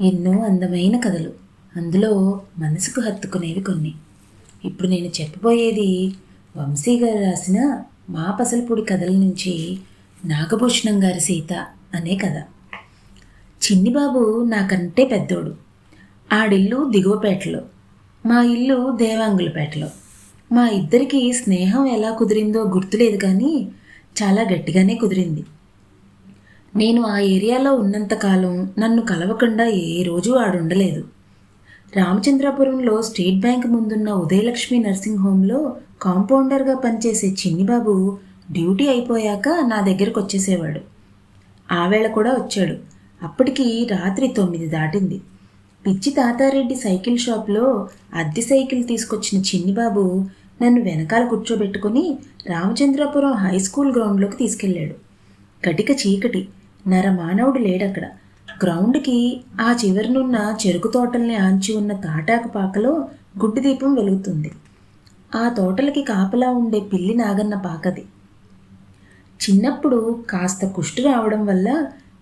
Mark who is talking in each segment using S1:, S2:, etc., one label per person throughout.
S1: ఎన్నో అందమైన కథలు. అందులో మనసుకు హత్తుకునేవి కొన్ని. ఇప్పుడు నేను చెప్పబోయేది వంశీ గారు రాసిన మా పసలపూడి కథల నుంచి నాగభూషణం గారి సీత అనే కథ. చిన్నిబాబు నాకంటే పెద్దోడు. ఆడిల్లు దిగువపేటలో మా ఇల్లు దేవాంగులపేటలో. మా ఇద్దరికి స్నేహం ఎలా కుదిరిందో గుర్తులేదు కానీ చాలా గట్టిగానే కుదిరింది. నేను ఆ ఏరియాలో ఉన్నంతకాలం నన్ను కలవకుండా ఏ రోజు ఆడుండలేదు. రామచంద్రాపురంలో స్టేట్ బ్యాంక్ ముందున్న ఉదయలక్ష్మి నర్సింగ్ హోంలో కాంపౌండర్గా పనిచేసే చిన్నిబాబు డ్యూటీ అయిపోయాక నా దగ్గరకు వచ్చేసేవాడు ఆవేళ కూడా వచ్చాడు. అప్పటికి రాత్రి తొమ్మిది దాటింది. పిచ్చి తాతారెడ్డి సైకిల్ షాప్లో అద్దె సైకిల్ తీసుకొచ్చిన చిన్నిబాబు నన్ను వెనకాల కూర్చోబెట్టుకుని రామచంద్రాపురం హై స్కూల్ గ్రౌండ్లోకి తీసుకెళ్ళాడు. కటిక చీకటి. నర మానవుడు లేడక్కడ. గ్రౌండ్కి ఆ చివరినున్న చెరుకు తోటల్ని ఆంచి ఉన్న తాటాకు పాకలో గుడ్డి దీపం వెలుగుతుంది. ఆ తోటలకి కాపలా ఉండే పిల్లి నాగన్న పాకది. చిన్నప్పుడు కాస్త కుష్టు రావడం వల్ల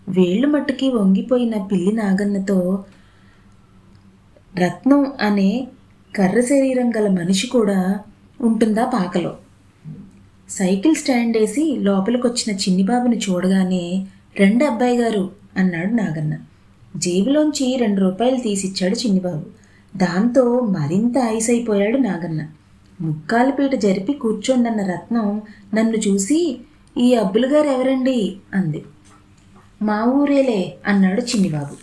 S1: వేళ్ళు మట్టుకి వంగిపోయిన పిల్లి నాగన్నతో రత్నం అనే కర్ర శరీరం గల మనిషి కూడా ఉంటుందా పాకలో? సైకిల్ స్టాండ్ వేసి లోపలికొచ్చిన చిన్నిబాబుని చూడగానే రెండు అబ్బాయి గారు అన్నాడు నాగన్న. జేబులోంచి రెండు రూపాయలు తీసిచ్చాడు చిన్నిబాబు. దాంతో మరింత ఐసైపోయాడు నాగన్న. ముక్కాలపీట జరిపి కూర్చోండన్న రత్నం నన్ను చూసి ఈ అబ్బులు గారు ఎవరండి? అంది. మా ఊరేలే అన్నాడు చిన్నిబాబు.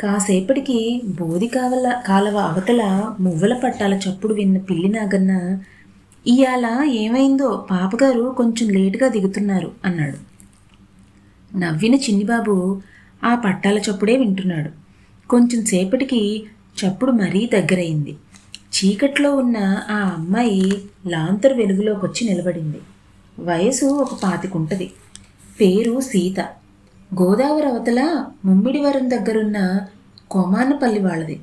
S1: కాసేపటికి బోధి కావల కాలవ అవతల మువ్వల పట్టాల చప్పుడు విన్న పిల్లి నాగన్న ఇవాళ ఏమైందో? పాపగారు కొంచెం లేటుగా దిగుతున్నారు అన్నాడు. నవ్విన చిన్నిబాబు ఆ పట్టాల చప్పుడే వింటున్నాడు. కొంచెం సేపటికి చప్పుడు మరీ దగ్గరైంది. చీకట్లో ఉన్న ఆ అమ్మాయి లాంతరు వెలుగులోకి వచ్చి నిలబడింది. వయసు ఒక పాతికుంటది. పేరు సీత. గోదావరి అవతల ముమ్మిడివరం దగ్గరున్న కొమానపల్లి వాళ్ళది.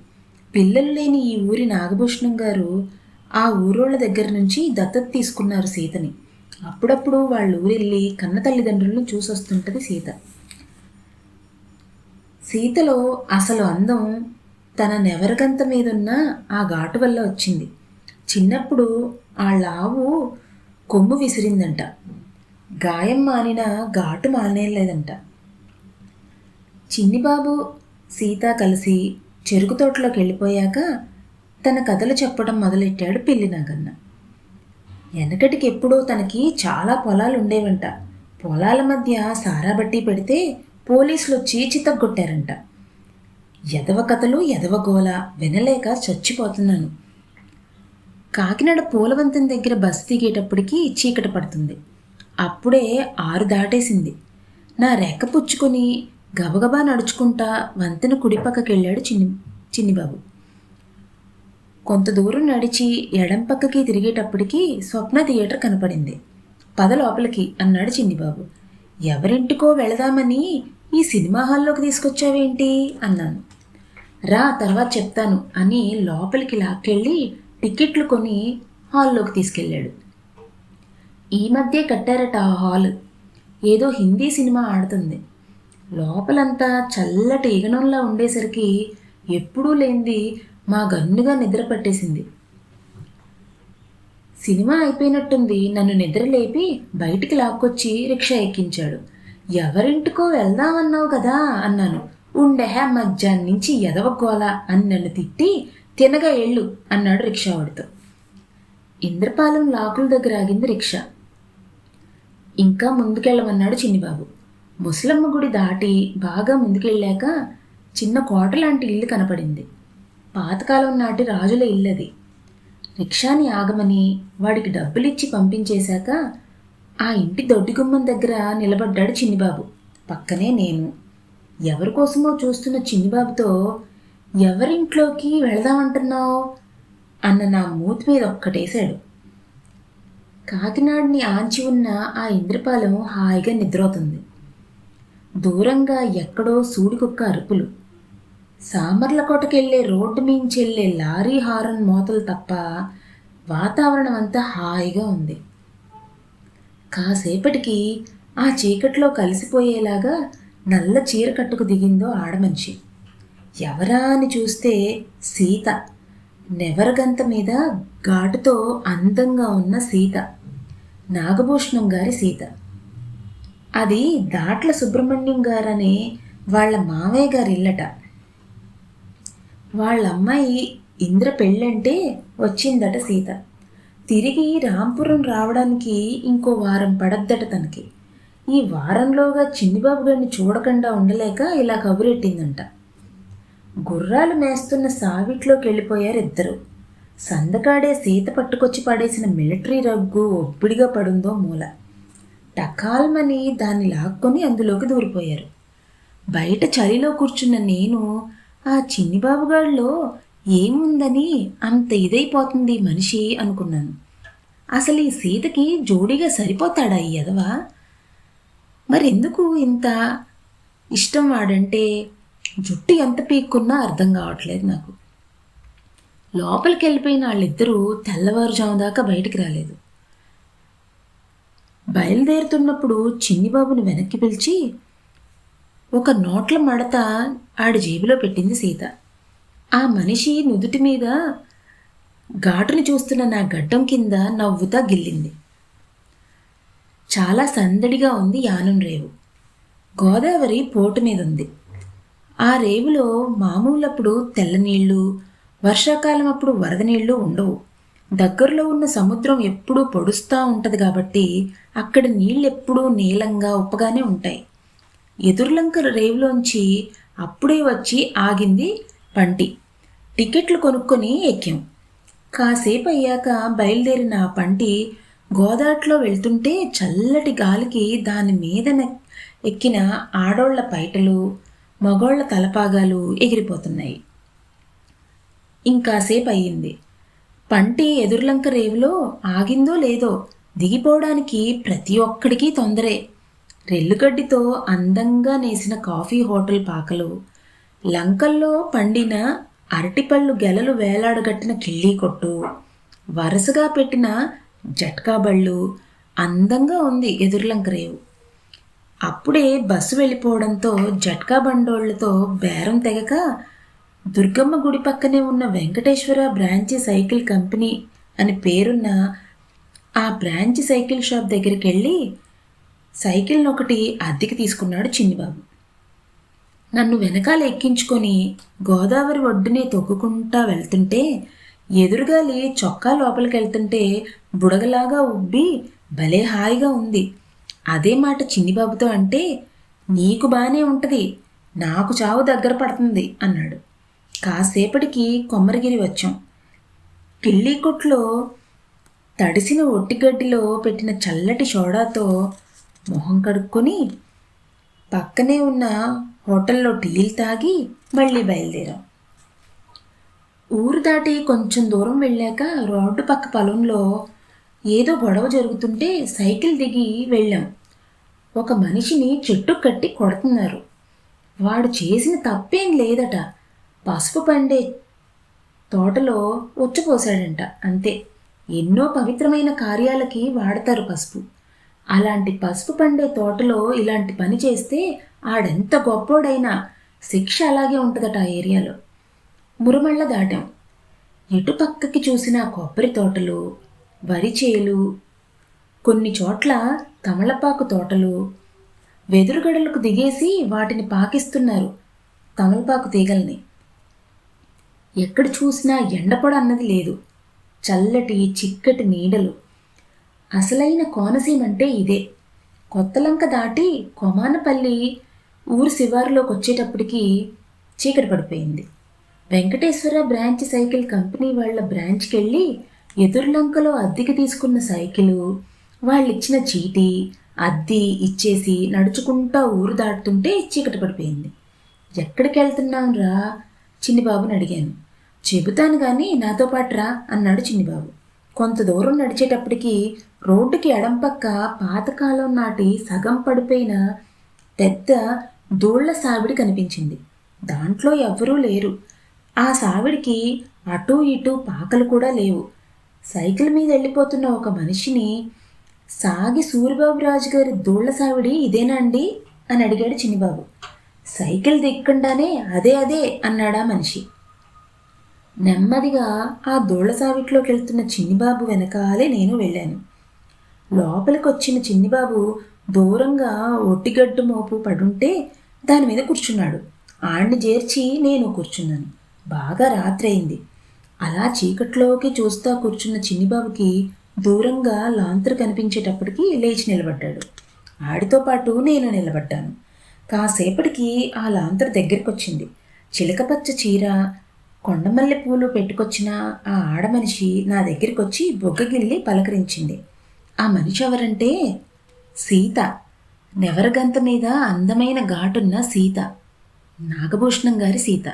S1: పిల్లలు లేని ఈ ఊరి నాగభూషణం గారు ఆ ఊరోళ్ళ దగ్గర నుంచి దత్తత తీసుకున్నారు సీతని. అప్పుడప్పుడు వాళ్ళ ఊరెళ్ళి కన్న తల్లిదండ్రులను చూసొస్తుంటది సీత. సీతలో అసలు అందం తన నెవరగంత మీదున్న ఆ ఘాటు వల్ల వచ్చింది. చిన్నప్పుడు ఆ లావు కొమ్ము విసిరిందంట. గాయం మానిన ఘాటు మానేయలేదంట చిన్నిబాబు సీత కలిసి చెరుకు తోటలోకి వెళ్ళిపోయాక తన కథలు చెప్పడం మొదలెట్టాడు పిల్లి నాగన్న. వెనకటికి ఎప్పుడో తనకి చాలా పొలాలు ఉండేవంట. పొలాల మధ్య సారాబట్టి పెడితే పోలీసులు వచ్చి చితగ్గొట్టారంట ఎదవ కథలు ఎదవ గోల వినలేక చచ్చిపోతున్నాను. కాకినాడ పూలవంతం దగ్గర బస్సు దిగేటప్పటికి చీకటి పడుతుంది. అప్పుడే ఆరు దాటేసింది. నా రెక్క పుచ్చుకొని గబగబా నడుచుకుంటా వంతెన కుడిపక్కకి వెళ్ళాడు చిన్ని చిన్నిబాబు. కొంత దూరం నడిచి ఎడం పక్కకి తిరిగేటప్పటికి స్వప్న థియేటర్ కనపడింది. పద లోపలికి అన్నాడు చిన్నిబాబు ఎవరింటికో వెళదామని ఈ సినిమా హాల్లోకి తీసుకొచ్చావేంటి? అన్నాను. రా తర్వాత చెప్తాను అని లోపలికి లాక్కెళ్ళి టికెట్లు కొని హాల్లోకి తీసుకెళ్ళాడు. ఈ మధ్య కట్టారట ఆ హాల్. ఏదో హిందీ సినిమా ఆడుతుంది. లోపలంతా చల్లటి ఈగనంలా ఉండేసరికి ఎప్పుడూ లేనిది మా గన్నుగా నిద్ర పట్టేసింది. సినిమా అయిపోయినట్టుంది. నన్ను నిద్ర లేపి బయటికి లాక్కొచ్చి రిక్షా ఎక్కించాడు. ఎవరింటికో వెళ్దామన్నావు కదా అన్నాను. ఉండెహే మధ్యాహ్నం నుంచి ఎదవగోల అని నన్ను తిట్టి తినగా ఎళ్ళు అన్నాడు రిక్షావాడితో ఇంద్రపాలెం లాకుల దగ్గర ఆగింది రిక్షా. ఇంకా ముందుకెళ్ళమన్నాడు చిన్నిబాబు. ముసలమ్మ గుడి దాటి బాగా ముందుకెళ్ళాక చిన్న కోట లాంటి ఇల్లు కనపడింది. పాతకాలం నాటి రాజుల ఇల్లది. రిక్షాని ఆగమని వాడికి డబ్బులిచ్చి పంపించేశాక ఆ ఇంటి దొడ్డి గుమ్మం దగ్గర నిలబడ్డాడు చిన్నిబాబు. పక్కనే నేను. ఎవరి కోసమో చూస్తున్న చిన్నిబాబుతో ఎవరింట్లోకి వెళదామంటున్నావు? అన్న నా మూతి మీద ఒక్కటేశాడు. కాకినాడని ఆంచి ఉన్న ఆ ఇంద్రపాలెం హాయిగా నిద్రవుతుంది దూరంగా ఎక్కడో సూడికొక్క అరుపులు. సామర్లకోటకెళ్ళే రోడ్డు మించెళ్ళే లారీ హారన్ మోతలు తప్ప వాతావరణం అంతా హాయిగా ఉంది. కాసేపటికి ఆ చీకట్లో కలిసిపోయేలాగా నల్ల చీర కట్టుకు దిగిందో ఆడమనిషి. ఎవరా అని చూస్తే సీత. నెవరగంత మీద ఘాటుతో అందంగా ఉన్న సీత. నాగభూషణం గారి సీత. అది దాట్ల సుబ్రహ్మణ్యం గారనే వాళ్ళ మావయ్య గారి ఇల్లట వాళ్ళ అమ్మాయి ఇంద్ర పెళ్ళంటే వచ్చిందట సీత. తిరిగి రాంపురం రావడానికి ఇంకో వారం పడద్దట తనకి. ఈ వారంలోగా చిన్నిబాబు గారిని చూడకుండా ఉండలేక ఇలా కబురెట్టిందంట. గుర్రాలు మేస్తున్న సావిట్లోకి వెళ్ళిపోయారు ఇద్దరు సందకాడే సీత పట్టుకొచ్చి పడేసిన మిలిటరీ రగ్గు ఒప్పిడిగా పడుందో మూల. టకాల్మని దాన్ని లాక్కొని అందులోకి దూరిపోయారు. బయట చలిలో కూర్చున్న నేను ఆ చిన్నిబాబుగాడిలో ఏముందని అంత ఇదైపోతుంది మనిషి అనుకున్నాను. అసలు ఈ సీతకి జోడీగా సరిపోతాడా ఈ ఎదవా మరెందుకు ఇంత ఇష్టం వాడంటే జుట్టు ఎంత పీక్కున్నా అర్థం కావట్లేదు నాకు. లోపలికి వెళ్ళిపోయిన వాళ్ళిద్దరూ తెల్లవారుజాము దాకా బయటికి రాలేదు. బయలుదేరుతున్నప్పుడు చిన్నిబాబుని వెనక్కి పిలిచి ఒక నోట్ల మడత ఆడి జేబులో పెట్టింది సీత. ఆ మనిషి నుదుటి మీద ఘాటుని చూస్తున్న నా గడ్డం కింద నవ్వుతా గిల్లింది. చాలా సందడిగా ఉంది యానం రేవు. గోదావరి పోటు మీద ఉంది ఆ రేవులో మామూలప్పుడు తెల్లనీళ్ళు వర్షాకాలం అప్పుడు వరద నీళ్ళు ఉండవు. దగ్గరలో ఉన్న సముద్రం ఎప్పుడూ పొడుస్తూ ఉంటుంది కాబట్టి అక్కడ నీళ్ళు ఎప్పుడూ నీలంగా ఉప్పగానే ఉంటాయి. ఎదుర్లంకర రేవులోంచి అప్పుడే వచ్చి ఆగింది పంటి టికెట్లు కొనుక్కొని ఎక్కాం. కాసేపు అయ్యాక బయలుదేరిన ఆ పంటి గోదాట్లో వెళ్తుంటే చల్లటి గాలికి దాని మీద ఎక్కిన ఆడోళ్ళ పైటలు మగోళ్ళ తలపాగాలు ఎగిరిపోతున్నాయి. ఇంకాసేపు అయ్యింది పంటి ఎదుర్లంక రేవులో ఆగిందో లేదో దిగిపోవడానికి ప్రతి ఒక్కడికి తొందరే. రెల్లుగడ్డితో అందంగా నేసిన కాఫీ హోటల్ పాకలు లంకల్లో పండిన అరటిపళ్ళు గెలలు వేలాడగట్టిన కిళ్ళీ కొట్టు వరుసగా పెట్టిన జట్కా బళ్ళు అందంగా ఉంది ఎదురులంకరేవు. అప్పుడే బస్సు వెళ్ళిపోవడంతో జట్కా బండోళ్ళతో బేరం తెగక దుర్గమ్మ గుడి పక్కనే ఉన్న వెంకటేశ్వర బ్రాంచి సైకిల్ కంపెనీ అని పేరున్న ఆ బ్రాంచ్ సైకిల్ షాప్ దగ్గరికి వెళ్ళి సైకిల్ ఒకటి అద్దెకి తీసుకున్నాడు చిన్నిబాబు. నన్ను వెనకాల ఎక్కించుకొని గోదావరి ఒడ్డునే తొక్కుకుంటా వెళ్తుంటే ఎదురుగాలి చొక్కా లోపలికి వెళ్తుంటే బుడగలాగా ఉబ్బి భలే హాయిగా ఉంది. అదే మాట చిన్నిబాబుతో అంటే నీకు బాగానే ఉంటుంది నాకు చావు దగ్గర పడుతుంది అన్నాడు. కాసేపటికి కొమ్మరిగిరి వచ్చాం. కిళ్ళీ కొట్లో తడిసిన ఒట్టిగడ్డిలో పెట్టిన చల్లటి సోడాతో మొహం కడుక్కొని పక్కనే ఉన్న హోటల్లో టీలు తాగి మళ్ళీ బయలుదేరాం. ఊరు దాటి కొంచెం దూరం వెళ్ళాక రోడ్డు పక్క పొలంలో ఏదో గొడవ జరుగుతుంటే సైకిల్ దిగి వెళ్ళాం. ఒక మనిషిని చెట్టు కట్టి కొడుతున్నారు. వాడు చేసిన తప్పేం లేదట. పసుపు పండే తోటలో ఉచ్చపోసాడంట అంతే. ఎన్నో పవిత్రమైన కార్యాలకి వాడతారు పసుపు. అలాంటి పసుపు పండే తోటలో ఇలాంటి పని చేస్తే ఆడెంత గొప్పోడైనా శిక్ష అలాగే ఉంటుందట ఆ ఏరియాలో. మురమళ్ళ దాటాం. ఎటుపక్కకి చూసిన కొబ్బరి తోటలు వరి చేలు కొన్ని చోట్ల తమలపాకు తోటలు. వెదురుగడలకు దిగేసి వాటిని పాకిస్తున్నారు తమలపాకు తీగల్ని. ఎక్కడ చూసినా ఎండపొడ అన్నది లేదు. చల్లటి చిక్కటి నీడలు. అసలైన కోనసీమ అంటే ఇదే. కొత్తలంక దాటి కొమానపల్లి ఊరు శివారులోకి వచ్చేటప్పటికి చీకటి పడిపోయింది. వెంకటేశ్వర బ్రాంచ్ సైకిల్ కంపెనీ వాళ్ళ బ్రాంచ్కి వెళ్ళి ఎదుర్లంకలో అద్దెకి తీసుకున్న సైకిలు వాళ్ళిచ్చిన చీటీ అద్దె ఇచ్చేసి నడుచుకుంటా ఊరు దాటుతుంటే చీకటి పడిపోయింది. ఎక్కడికి వెళ్తున్నాం రా చిన్నిబాబుని అడిగాను. చెబుతాను కానీ నాతో పాటు రా అన్నాడు చిన్నిబాబు. కొంత దూరం నడిచేటప్పటికి రోడ్డుకి ఎడంపక్క పాతకాలం నాటి సగం పడిపోయిన పెద్ద దూళ్ళ సావిడి కనిపించింది. దాంట్లో ఎవ్వరూ లేరు. ఆ సావిడికి అటూ ఇటూ పాకలు కూడా లేవు. సైకిల్ మీద వెళ్ళిపోతున్న ఒక మనిషిని సాగి సూరిబాబు రాజు గారి దూళ్ళ సావిడి ఇదేనా అండి? అని అడిగాడు చిన్నిబాబు. సైకిల్ దిక్కుండానే అదే అదే అన్నాడా మనిషి. నెమ్మదిగా ఆ దూళ్ళ సావిట్లోకి వెళ్తున్న చిన్నిబాబు వెనకాలే నేను వెళ్ళాను. లోపలికి వచ్చిన చిన్నిబాబు దూరంగా ఒట్టిగడ్డు మోపు పడుంటే దాని మీద కూర్చున్నాడు. ఆణ్ణి చేర్చి నేను కూర్చున్నాను. బాగా రాత్రి అయింది అలా చీకట్లోకి చూస్తా కూర్చున్న చిన్నిబాబుకి దూరంగా లాంతరు కనిపించేటప్పటికి లేచి నిలబడ్డాడు. ఆడితో పాటు నేను నిలబడ్డాను. కాసేపటికి ఆ లాంతరు దగ్గరికి వచ్చింది చిలకపచ్చ చీర కొండమల్లె పూలు పెట్టుకొచ్చిన ఆ ఆడమనిషి నా దగ్గరికి వచ్చి బొగ్గగిల్లి పలకరించింది. ఆ మనిషి ఎవరంటే సీత. నెవరగంత మీద అందమైన ఘాటున్న సీత. నాగభూషణం గారి సీత.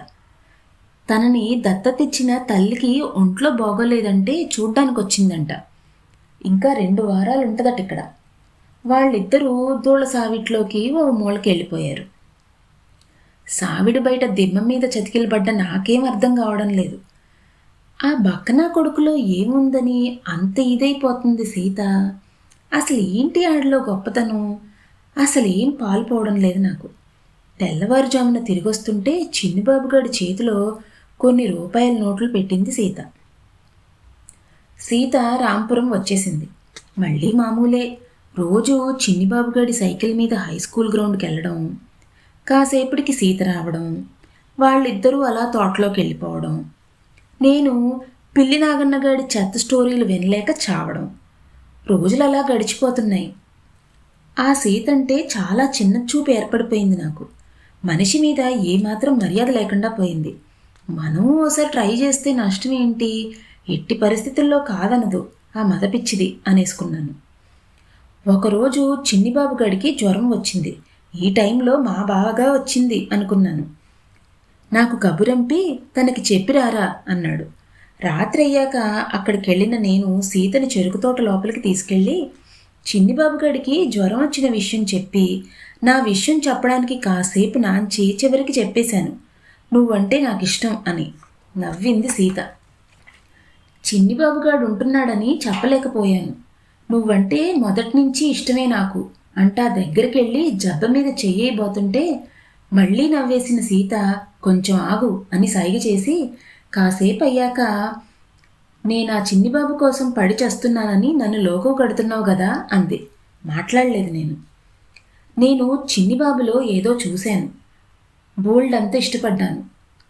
S1: తనని దత్తతిచ్చిన తల్లికి ఒంట్లో బాగోలేదంటే చూడ్డానికి వచ్చిందంట ఇంకా రెండు వారాలు ఉంటుందట ఇక్కడ. వాళ్ళిద్దరూ దూళ్ళ సావిట్లోకి ఓ మూలకి వెళ్ళిపోయారు సావిడి బయట దిమ్మ మీద చతికిలబడ్డ నాకేం అర్థం కావడం లేదు. ఆ బక్కనా కొడుకులో ఏముందని అంత ఇదైపోతుంది సీత. అసలు ఏంటి ఆడలో గొప్పతనం? అసలు ఏం పాల్పోవడం లేదు నాకు. తెల్లవారుజామున తిరిగొస్తుంటే చిన్నిబాబుగాడి చేతిలో కొన్ని రూపాయల నోట్లు పెట్టింది సీత. సీత రాంపురం వచ్చేసింది. మళ్ళీ మామూలే. రోజు చిన్నిబాబుగాడి సైకిల్ మీద హై స్కూల్ గ్రౌండ్కి వెళ్ళడం కాసేపటికి సీత రావడం వాళ్ళిద్దరూ అలా తోటలోకి వెళ్ళిపోవడం నేను పిల్లి నాగన్నగాడి చెత్త స్టోరీలు వినలేక చావడం. రోజులు అలా గడిచిపోతున్నాయి. ఆ సీత అంటే చాలా చిన్న చూపు ఏర్పడిపోయింది నాకు. మనిషి మీద ఏమాత్రం మర్యాద లేకుండా పోయింది. మనం ఓసారి ట్రై చేస్తే నష్టం ఏంటి? ఎట్టి పరిస్థితుల్లో కాదనదు. ఆ మదపిచ్చిది అనేసుకున్నాను. ఒకరోజు చిన్నిబాబు గడికి జ్వరం వచ్చింది. ఈ టైంలో మా బావగా వచ్చింది అనుకున్నాను. నాకు కబురంపి తనకి చెప్పిరారా అన్నాడు. రాత్రి అయ్యాక అక్కడికి వెళ్ళిన నేను సీతని చెరుకు తోట లోపలికి తీసుకెళ్ళి చిన్నిబాబుగడికి జ్వరం వచ్చిన విషయం చెప్పి నా విషయం చెప్పడానికి కాసేపు నాంచి చివరికి చెప్పేశాను. నువ్వంటే నాకు ఇష్టం అని నవ్వింది సీత. చిన్నిబాబుగాడు ఉంటున్నాడని చెప్పలేకపోయాను. నువ్వంటే మొదటి నుంచి ఇష్టమే నాకు. అంటా దగ్గరికి వెళ్ళి జబ్బ మీద చెయ్యబోతుంటే మళ్ళీ నవ్వేసిన సీత కొంచెం ఆగు అని సైగ చేసి కాసేపు అయ్యాక నేను ఆ చిన్నిబాబు కోసం పడి చేస్తున్నానని నన్ను లోకం కడుతున్నావు కదా అంది. మాట్లాడలేదు నేను. నేను చిన్నిబాబులో ఏదో చూశాను. బోల్డ్ అంత ఇష్టపడ్డాను.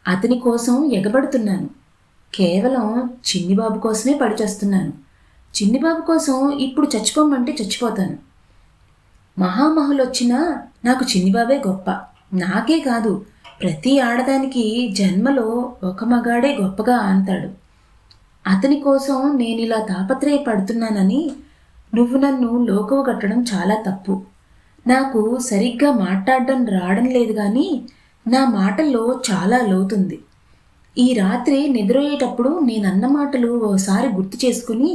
S1: అతని కోసం ఎగబడుతున్నాను. కేవలం చిన్నిబాబు కోసమే పడిచేస్తున్నాను చిన్నిబాబు కోసం ఇప్పుడు చచ్చిపోమంటే చచ్చిపోతాను. మహామహులొచ్చినా నాకు చిన్నిబాబే గొప్ప. నాకే కాదు ప్రతి ఆడదానికి జన్మలో ఒక మగాడే గొప్పగా ఆంతాడు అతని కోసం నేను ఇలా తాపత్రయపడుతున్నానని నువ్వు నన్ను లోకవ కట్టడం చాలా తప్పు. నాకు సరిగ్గా మాట్లాడడం రావడం లేదు కానీ నా మాటల్లో చాలా లోతుంది. ఈ రాత్రి నిద్రపోయేటప్పుడు నేనన్న మాటలు ఓసారి గుర్తు చేసుకుని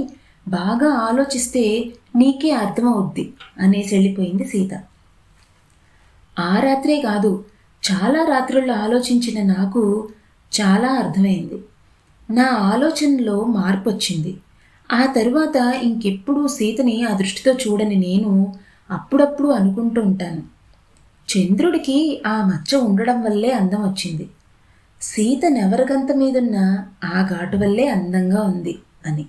S1: బాగా ఆలోచిస్తే నీకే అర్థమవుద్ది అనేసి వెళ్ళిపోయింది సీత. ఆ రాత్రే కాదు చాలా రాత్రుల్లో ఆలోచించిన నాకు చాలా అర్థమైంది. నా ఆలోచనలో మార్పు వచ్చింది ఆ తరువాత ఇంకెప్పుడు సీతని ఆ దృష్టితో చూడని నేను అప్పుడప్పుడు అనుకుంటూ ఉంటాను. చంద్రుడికి ఆ మచ్చ ఉండడం వల్లే అందం వచ్చింది. సీత నెవరగంత మీదున్న ఆ ఘాటు వల్లే అందంగా ఉంది అని.